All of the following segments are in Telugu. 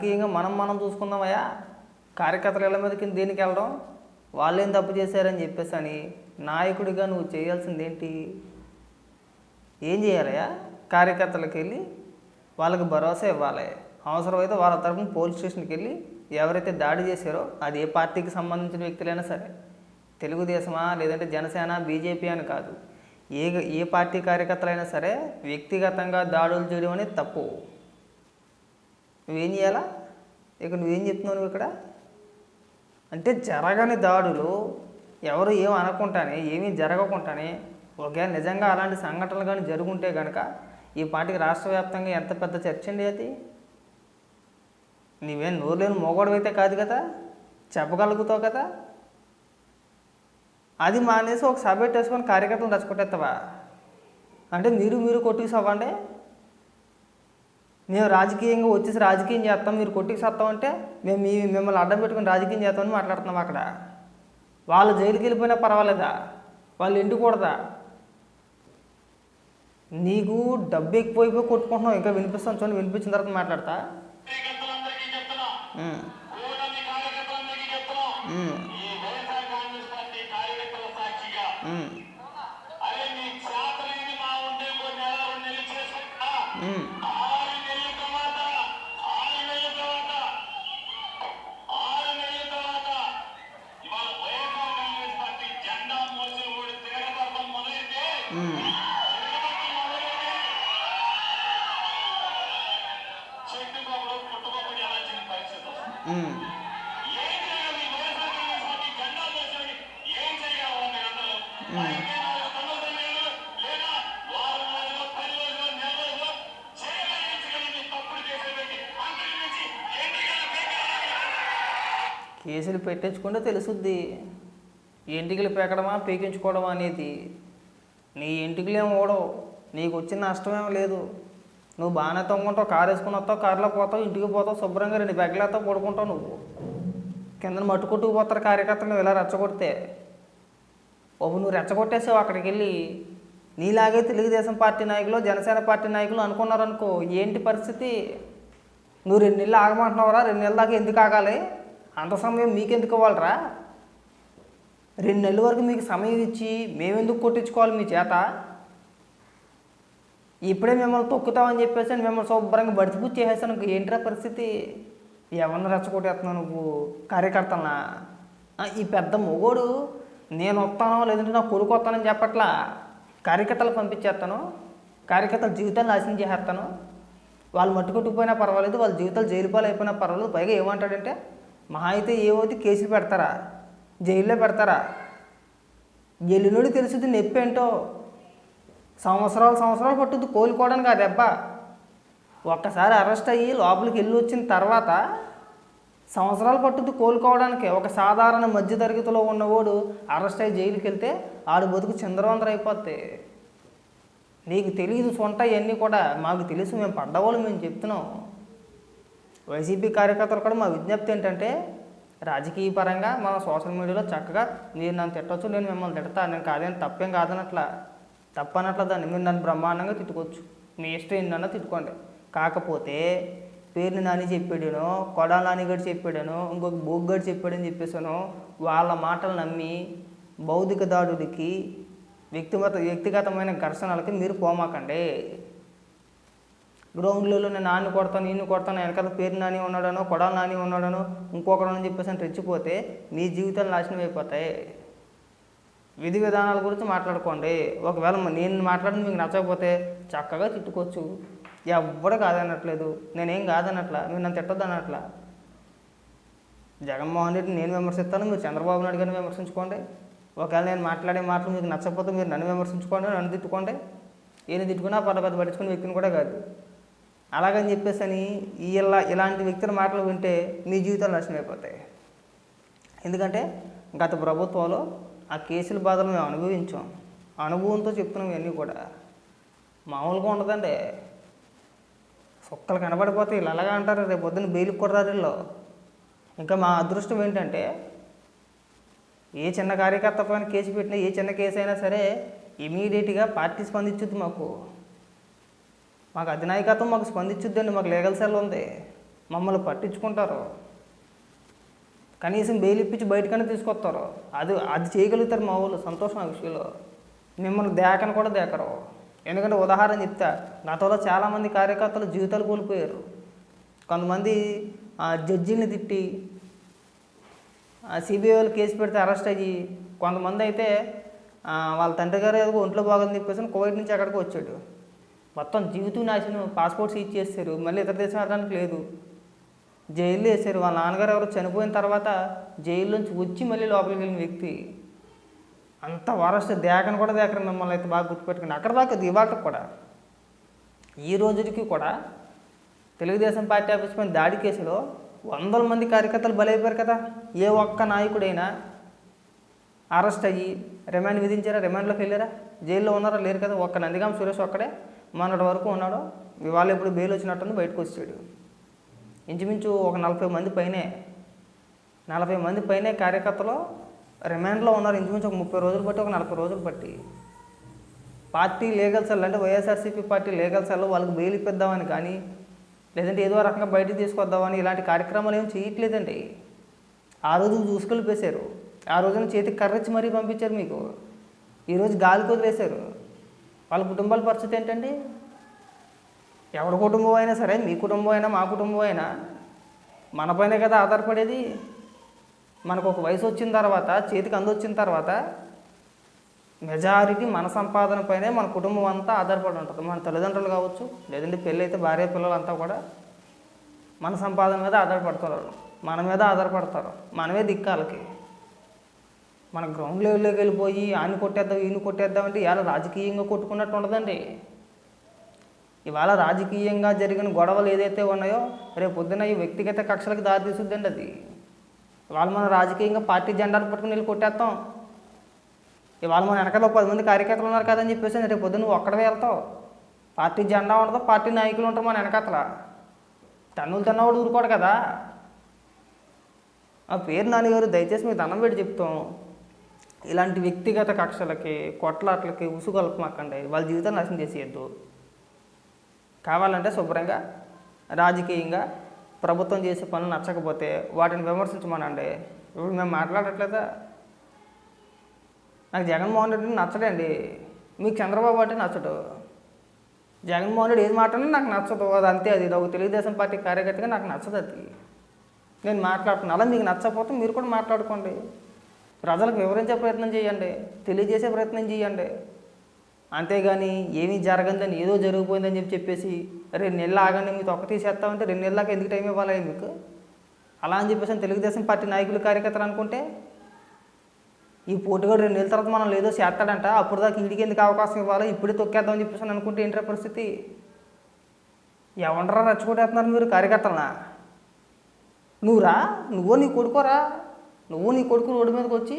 రాజకీయంగా మనం మనం చూసుకుందామయ్యా? కార్యకర్తల ఇళ్ళ మీదకి దేనికి వెళ్ళడం? వాళ్ళేం తప్పు చేశారని చెప్పేసి అని నాయకుడిగా నువ్వు చేయాల్సింది ఏంటి ఏం చేయాలయ్యా? కార్యకర్తలకు వెళ్ళి వాళ్ళకి భరోసా ఇవ్వాలి. అవసరమైతే వాళ్ళ తరఫున పోలీస్ స్టేషన్కి వెళ్ళి ఎవరైతే దాడి చేశారో అది ఏ పార్టీకి సంబంధించిన వ్యక్తులైనా సరే తెలుగుదేశమా లేదంటే జనసేన బీజేపీ అని కాదు. ఏ ఏ పార్టీ కార్యకర్తలైనా సరే వ్యక్తిగతంగా దాడులు చేయడం అనేది తప్పు. నువ్వేం చేయాలా? ఇక నువ్వేం చెప్తున్నావు నువ్వు ఇక్కడ? అంటే జరగని దాడులు ఎవరు ఏం అనకుండానే ఏమీ జరగకుండానే ఒకవేళ నిజంగా అలాంటి సంఘటనలు కానీ జరుగుంటే కనుక ఈ పాటికి రాష్ట్ర వ్యాప్తంగా ఎంత పెద్ద చర్చ అండి అది? నీవేం నోరు లేని మొగోడవైతే కాదు కదా? చెప్పగలుగుతావు కదా? అది మానేసి ఒక సభ పెట్టేసుకొని కార్యకర్తలు రచ్చగొట్టేస్తావా అంటే మీరు మీరు కొట్టుకు సవ్వండి మేము రాజకీయంగా వచ్చేసి రాజకీయం చేస్తాం మీరు కొట్టుకు సత్తాం అంటే మేము మీ మిమ్మల్ని అడ్డం పెట్టుకుని రాజకీయం చేస్తామని మాట్లాడుతున్నాం అక్కడ వాళ్ళు జైలుకి వెళ్ళిపోయినా పర్వాలేదా వాళ్ళు ఎండుకూడదా నీకు డబ్బు ఎక్కువైపోయి కొట్టుకుంటున్నావు ఇంకా వినిపిస్తాను చూడండి వినిపించిన తర్వాత మాట్లాడతా కార్యకర్తలందరికీ కేసులు పెట్టించుకుంటే తెలుసుద్ది. ఎంటికలు పెకడమా పీకించుకోవడమా అనేది. నీ ఎంటికలేం ఓడవు నీకు వచ్చిన నష్టమేం లేదు. నువ్వు బాగానే తొమ్ముకుంటావు కారు వేసుకుని వస్తావు కారులో పోతావు ఇంటికి పోతావు శుభ్రంగా రెండు బెగ్గలేతో పడుకుంటావు నువ్వు. కింద మట్టు కొట్టుకుపోతారు కార్యకర్తలు ఇలా రెచ్చగొడితే. ఓ నువ్వు రెచ్చగొట్టేసావు అక్కడికి వెళ్ళి. నీలాగే తెలుగుదేశం పార్టీ నాయకులు జనసేన పార్టీ నాయకులు అనుకున్నారనుకో ఏంటి పరిస్థితి? నువ్వు రెండు నెలలు ఆగమంటున్నావురా రెండు నెలల దాకా ఎందుకు ఆగాలి? అంత సమయం మీకెందుకు ఇవ్వాలరా? రెండు నెలల వరకు మీకు సమయం ఇచ్చి మేమెందుకు కొట్టించుకోవాలి మీ చేత? ఇప్పుడే మిమ్మల్ని తొక్కుతామని చెప్పేసి మిమ్మల్ని శుభ్రంగా బడిచిపుచ్చి చేసేసాను ఇంక ఏంట్రా పరిస్థితి? ఎవరిని రెచ్చగొట్టేస్తున్నావు నువ్వు? కార్యకర్తలనా? ఈ పెద్ద మొగోడు నేను వస్తానో లేదంటే నా కొడుకు వస్తానని చెప్పట్లా? కార్యకర్తలు పంపించేస్తాను. కార్యకర్తల జీవితాలు నాశనం చేసేస్తాను. వాళ్ళు మట్టుకొట్టుకుపోయినా పర్వాలేదు వాళ్ళ జీవితాలు జైలు పాలు అయిపోయినా పర్వాలేదు. పైగా ఏమంటాడంటే మహా అయితే ఏమవుతే కేసులు పెడతారా? జైల్లో పెడతారా? గెలినోడు తెలుసుది నొప్పి ఏంటో సంవత్సరాలు సంవత్సరాలు పట్టుద్ది కోలుకోవడానికి ఆ దెబ్బ ఒక్కసారి అరెస్ట్ అయ్యి లోపలికి వెళ్ళి వచ్చిన తర్వాత సంవత్సరాలు పట్టుద్ది కోలుకోవడానికి. ఒక సాధారణ మధ్య తరగతిలో ఉన్నవాడు అరెస్ట్ అయ్యి జైలుకి వెళ్తే ఆడు బతుకు చిందరవందర అయిపోద్ది. నీకు తెలియదు సొంట ఇవన్నీ కూడా. మాకు తెలుసు మేము పడ్డవాళ్ళు మేము చెప్తున్నాం. వైసీపీ కార్యకర్తలు కూడా మా విజ్ఞప్తి ఏంటంటే రాజకీయ పరంగా మన సోషల్ మీడియాలో చక్కగా మీరు నన్ను తిట్టవచ్చు నేను మిమ్మల్ని తిడతా నేను కాదేం తప్పేం కాదనట్లా. తప్పనట్ల దాన్ని మీరు నన్ను బ్రహ్మాండంగా తిట్టుకోవచ్చు. మీ ఇష్టం ఏంటన్నా తిట్టుకోండి. కాకపోతే పేరుని నాని చెప్పాడాను కొడాల నానిగడు చెప్పాడను ఇంకొక బోగ్గడు చెప్పాడని చెప్పేసాను వాళ్ళ మాటలు నమ్మి భౌతిక దాడులకి వ్యక్తిగత వ్యక్తిగతమైన ఘర్షణలకి మీరు పోమాకండి. గ్రౌండ్లలో నేను నాన్ని కొడతాను నేను కొడతాను వెనకాల పేరు నాని ఉన్నాడనో కొడాలి నాని ఉన్నాడనో ఇంకొకడని చెప్పేసి అని రెచ్చిపోతే మీ జీవితాలు నాశనం అయిపోతాయి. విధి విధానాల గురించి మాట్లాడుకోండి. ఒకవేళ నేను మాట్లాడింది మీకు నచ్చకపోతే చక్కగా తిట్టుకోవచ్చు. ఎవ్వడు కాదనట్లేదు. నేనేం కాదనట్లా? మీరు నన్ను తిట్టొద్దు అనట్లా జగన్మోహన్ రెడ్డిని నేను విమర్శిస్తాను మీరు చంద్రబాబు నాయుడు గారిని విమర్శించుకోండి. ఒకవేళ నేను మాట్లాడే మాటలు మీకు నచ్చకపోతే మీరు నన్ను విమర్శించుకోండి నన్ను తిట్టుకోండి. ఏది తిట్టుకున్నా పర్ల పెద్ద పట్టించుకునే వ్యక్తిని కూడా కాదు. అలాగని చెప్పేసి అని ఇలా ఇలాంటి వ్యక్తుల మాటలు వింటే మీ జీవితాలు నాశనం అయిపోతాయి ఎందుకంటే గత ప్రభుత్వంలో ఆ కేసుల బాధలు మేము అనుభవించాం. అనుభవంతో చెప్తున్నాం ఇవన్నీ కూడా. మామూలుగా ఉండదండి. సుక్కలు కనబడిపోతాయి ఇలా అలాగా అంటారు. రేపు పొద్దున్న బెయిల్కి కొడతారు వీళ్ళు ఇంకా మా అదృష్టం ఏంటంటే ఏ చిన్న కార్యకర్త పైన కేసు పెట్టినా ఏ చిన్న కేసు అయినా సరే ఇమీడియట్గా పార్టీ స్పందించుద్ది మాకు. మాకు అధినాయకత్వం మాకు స్పందించుద్దండి. మాకు లీగల్ సెల్ ఉంది. మమ్మల్ని పట్టించుకుంటారు. కనీసం బెయిల్ ఇప్పించి బయటకనే తీసుకొస్తారు. అది అది చేయగలుగుతారు మా వాళ్ళు సంతోషం ఆ విషయంలో. మిమ్మల్ని దేకని కూడా దేకరు. ఎందుకంటే ఉదాహరణ చెప్తా గతంలో చాలామంది కార్యకర్తలు జీవితాలు కోల్పోయారు. కొంతమంది ఆ, జడ్జీని తిట్టి సిబిఐ వాళ్ళు కేసు పెడితే అరెస్ట్ అయ్యి కొంతమంది అయితే వాళ్ళ తండ్రి గారు ఏదో ఒంట్లో బాగుంది చెప్పేసి కోవిడ్ నుంచి అక్కడికి వచ్చాడు. మొత్తం జీవితం నాశనం పాస్పోర్ట్స్ ఇచ్చేస్తారు మళ్ళీ ఇతర దేశం వెళ్ళడానికి లేదు. జైల్లో వేసారు. వాళ్ళ నాన్నగారు ఎవరు చనిపోయిన తర్వాత జైల్లోంచి వచ్చి మళ్ళీ లోపలికి వెళ్ళిన వ్యక్తి. అంత వరస్ట్ దేకను కూడా దేకరు మిమ్మల్ని అయితే బాగా గుర్తుపెట్టుకుని అక్కడ దాకా దివాక కూడా. ఈ రోజుకి కూడా తెలుగుదేశం పార్టీ ఆఫీస్ పైన దాడి కేసులో వందల మంది కార్యకర్తలు బలైపోయారు కదా. ఏ ఒక్క నాయకుడైనా అరెస్ట్ అయ్యి రిమాండ్ విధించారా? రిమాండ్లోకి వెళ్ళారా? జైల్లో ఉన్నారా? లేరు కదా. ఒక్క నందిగాం సురేష్ ఒక్కడే. మొన్నటి వరకు ఉన్నాడు. ఇవాళ ఇప్పుడు బెయిల్ వచ్చినట్టుంది బయటకు వచ్చాడు. ఇంచుమించు ఒక నలభై మంది పైనే నలభై మంది పైనే కార్యకర్తలు రిమాండ్లో ఉన్నారు. ఇంచుమించు ఒక ముప్పై రోజులు బట్టి ఒక నలభై రోజులు బట్టి. పార్టీ లీగల్ సెల్ అంటే వైఎస్ఆర్సీపీ పార్టీ లీగల్ సెల్ వాళ్ళకి బెయిల్ ఇప్పిద్దామని కానీ లేదంటే ఏదో రకంగా బయటికి తీసుకొద్దామని ఇలాంటి కార్యక్రమాలు ఏం చేయట్లేదండి. ఆ రోజు చూసుకెళ్ళిపోసారు ఆ రోజున చేతికి కర్రచ్చి మరీ పంపించారు మీకు. ఈరోజు గాలికి వదిలేశారు వాళ్ళ కుటుంబాల పరిస్థితి ఏంటండి? ఎవరి కుటుంబం అయినా సరే మీ కుటుంబం అయినా మా కుటుంబం అయినా మనపైనే కదా ఆధారపడేది? మనకు ఒక వయసు వచ్చిన తర్వాత చేతికి అందొచ్చిన తర్వాత మెజారిటీ మన సంపాదన పైనే మన కుటుంబం అంతా ఆధారపడి ఉంటుంది. మన తల్లిదండ్రులు కావచ్చు లేదంటే పెళ్ళి అయితే భార్య పిల్లలంతా కూడా మన సంపాదన మీద ఆధారపడతారు. మన మీద ఆధారపడతారు. మనమే దిక్కాలకి. మన గ్రౌండ్ లెవెల్లోకి వెళ్ళిపోయి ఆయన కొట్టేద్దాం ఈయన కొట్టేద్దాం అంటే ఇవాళ రాజకీయంగా కొట్టుకున్నట్టు ఉండదండి. ఇవాళ రాజకీయంగా జరిగిన గొడవలు ఏదైతే ఉన్నాయో రేపు పొద్దున ఈ వ్యక్తిగత కక్షలకు దారితీస్తుందండి అది. ఇవాళ మనం రాజకీయంగా పార్టీ జెండాలు పట్టుకుని వెళ్ళి కొట్టేస్తాం. ఇవాళ మన వెనకాల పది మంది కార్యకర్తలు ఉన్నారు కదని చెప్పేసి రేపు పొద్దున్న నువ్వు ఒక్కడవే వెళ్తావు. పార్టీ జెండా ఉండదు పార్టీ నాయకులు ఉంటారు మన వెనకాతల. తన్నులు తిన్నవాడు ఊరుకోడు కదా. ఆ పేరు నాన్నగారు దయచేసి మీకు దండం పెట్టి చెప్తాం. ఇలాంటి వ్యక్తిగత కక్షలకి కొట్లాట్లకి ఉసుగొల్పమాకండి. వాళ్ళ జీవితం నాశనం చేసేయద్దు. కావాలంటే శుభ్రంగా రాజకీయంగా ప్రభుత్వం చేసే పనులు నచ్చకపోతే వాటిని విమర్శించమనండి. ఇప్పుడు మేము మాట్లాడట్లేదా? నాకు జగన్మోహన్ రెడ్డి నచ్చడండి. మీకు చంద్రబాబు అంటే నచ్చడు. జగన్మోహన్ రెడ్డి ఏది మాట్లాడినా నాకు నచ్చదు. అది అంతే అది ఒక తెలుగుదేశం పార్టీ కార్యకర్తగా నాకు నచ్చదు అది. నేను మాట్లాడుతున్నాను. అలా మీకు నచ్చకపోతే మీరు కూడా మాట్లాడుకోండి. ప్రజలకు వివరించే ప్రయత్నం చేయండి. తెలియజేసే ప్రయత్నం చేయండి. అంతేగాని ఏమీ జరగందని ఏదో జరిగిపోయిందని చెప్పి చెప్పేసి రెండు నెలలు ఆగండి మీకు ఒక్క తీసేస్తామంటే రెండు నెలలకు ఎందుకు టైం ఇవ్వాలి మీకు అలా అని చెప్పేసి తెలుగుదేశం పార్టీ నాయకులు కార్యకర్తలు అనుకుంటే ఈ పోటీగాడు రెండు నెలల తర్వాత మనం ఏదో చేస్తాడంట అప్పుడు దాకా ఇంటికి ఎందుకు అవకాశం ఇవ్వాలి ఇప్పుడే తొక్కేద్దామని చెప్పేసి అనుకుంటే ఏంటో పరిస్థితి? ఎవడరా రెచ్చగొట్టేస్తున్నారు మీరు కార్యకర్తలనా? నువ్వురా? నువ్వు నీ కొడుకోరా? నువ్వు నీ కొడుకు రోడ్డు మీదకి వచ్చి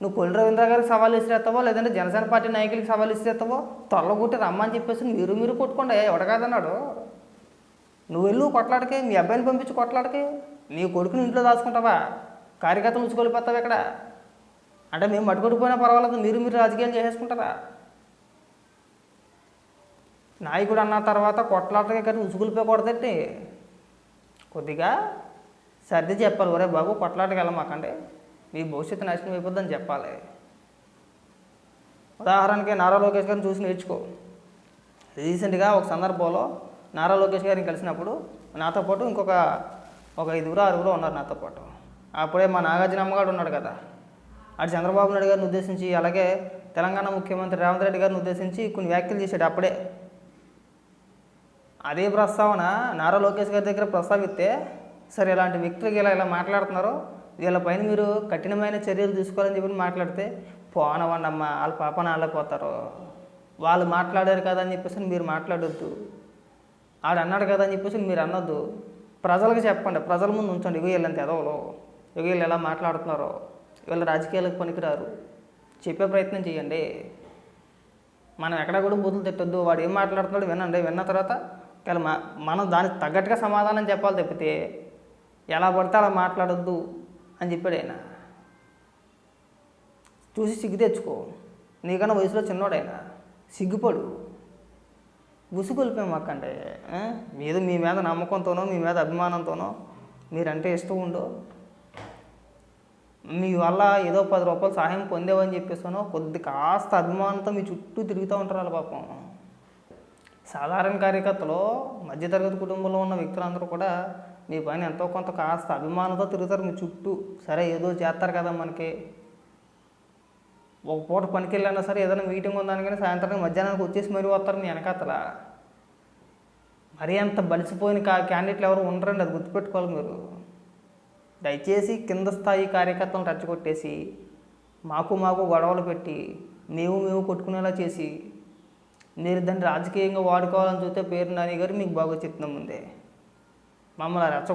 నువ్వు కొల్లి రవీంద్ర గారికి సవాల్ ఇసిరేస్తావో లేదంటే జనసేన పార్టీ నాయకులకి సవాల్ ఇసిరేస్తావో కొట్టి రమ్మని చెప్పేసి మీరు మీరు కొట్టుకోండి. ఎవడ కాదన్నాడు? నువ్వు వెళ్ళు కొట్లాడకే మీ అబ్బాయిని పంపించి కొట్లాడకి. నీ కొడుకుని ఇంట్లో దాచుకుంటావా? కార్యకర్తలు ఉంచుకొలిపోతావు ఇక్కడ? అంటే మేము మట్టుకొట్టుకుపోయినా పర్వాలేదు మీరు మీరు రాజకీయాలు చేసేసుకుంటారా? నాయకుడు అన్న తర్వాత కొట్లాటకే కానీ ఉసుగులిపోకూడదండి కొద్దిగా సర్ది చెప్పాలి. ఒరే బాబు కొట్లాటకి వెళ్ళమాకండి. మీ భవిష్యత్తు నాశనం అయిపోద్దని చెప్పాలి. ఉదాహరణకి నారా లోకేష్ గారిని చూసి నేర్చుకో. రీసెంట్గా ఒక సందర్భంలో నారా లోకేష్ గారిని కలిసినప్పుడు నాతో పాటు ఇంకొక ఒక ఐదుగురు ఆరుగురు ఉన్నారు నాతో పాటు. అప్పుడే మా నాగార్జున అమ్మగాడు ఉన్నాడు కదా. అటు చంద్రబాబు నాయుడు గారిని ఉద్దేశించి అలాగే తెలంగాణ ముఖ్యమంత్రి రేవంత్ రెడ్డి గారిని ఉద్దేశించి కొన్ని వ్యాఖ్యలు చేశాడు అప్పుడే. అదే ప్రస్తావన నారా లోకేష్ గారి దగ్గర ప్రస్తావిస్తే సరే ఇలాంటి వ్యక్తులకి ఇలా ఇలా మాట్లాడుతున్నారో. వీళ్ళపైన మీరు కఠినమైన చర్యలు తీసుకోవాలని చెప్పి మాట్లాడితే పోనవ్వండి అమ్మ వాళ్ళ పాపన వాళ్ళపోతారు వాళ్ళు మాట్లాడారు కదా అని చెప్పేసి మీరు మాట్లాడొద్దు. ఆడు అన్నాడు కదా అని చెప్పేసి మీరు అనొద్దు. ప్రజలకు చెప్పండి ప్రజల ముందు ఉంచండి. ఇగో వీళ్ళంత ఎదవలో. ఇగో వీళ్ళు ఎలా మాట్లాడుతున్నారో. వీళ్ళు రాజకీయాలకు పనికిరారు. చెప్పే ప్రయత్నం చేయండి. మనం ఎక్కడ కూడా బూతులు తిట్టొద్దు. వాడు ఏం మాట్లాడుతున్నాడు వినండి. విన్న తర్వాత మనం దానికి తగ్గట్టుగా సమాధానం చెప్పాలి తప్పితే ఎలా పడితే అలా మాట్లాడొద్దు. అని చెప్పాడు ఆయన. చూసి సిగ్గు తెచ్చుకో. నీకన్నా వయసులో చిన్నోడైనా. సిగ్గుపడు. ఉసుగొలిపోయామాకండి ఏదో మీ మీద నమ్మకంతోనో మీ మీద అభిమానంతోనో మీరంటే ఇష్టం ఉండో మీ వల్ల ఏదో పది రూపాయలు సహాయం పొందేవని చెప్పేసానో కొద్ది కాస్త అభిమానంతో మీ చుట్టూ తిరుగుతూ ఉంటారు వాళ్ళ పాపం. సాధారణ కార్యకర్తలు మధ్యతరగతి కుటుంబంలో ఉన్న వ్యక్తులందరూ కూడా మీ పైన ఎంతో కొంత కాస్త అభిమానంతో తిరుగుతారు మీ చుట్టూ. సరే ఏదో చేస్తారు కదా మనకి. ఒక పూట పనికి వెళ్ళినా సరే ఏదైనా మీటింగ్ ఉందని కానీ సాయంత్రం మధ్యాహ్నానికి వచ్చేసి మరీ వస్తారు మీ వెనకాతల. మరీ అంత బలిసిపోయిన కా క్యాండిడేట్లు ఎవరు ఉండరండి అది గుర్తుపెట్టుకోవాలి మీరు. దయచేసి కింద స్థాయి కార్యకర్తలను రెచ్చగొట్టేసి మాకు మాకు గొడవలు పెట్టి మేము మేము కొట్టుకునేలా చేసి మీరు దాన్ని రాజకీయంగా వాడుకోవాలని చూస్తే పేరు నాని గారు మీకు బాగా చెప్తున్నాం ముందే. మమ్మల్ని రెచ్చ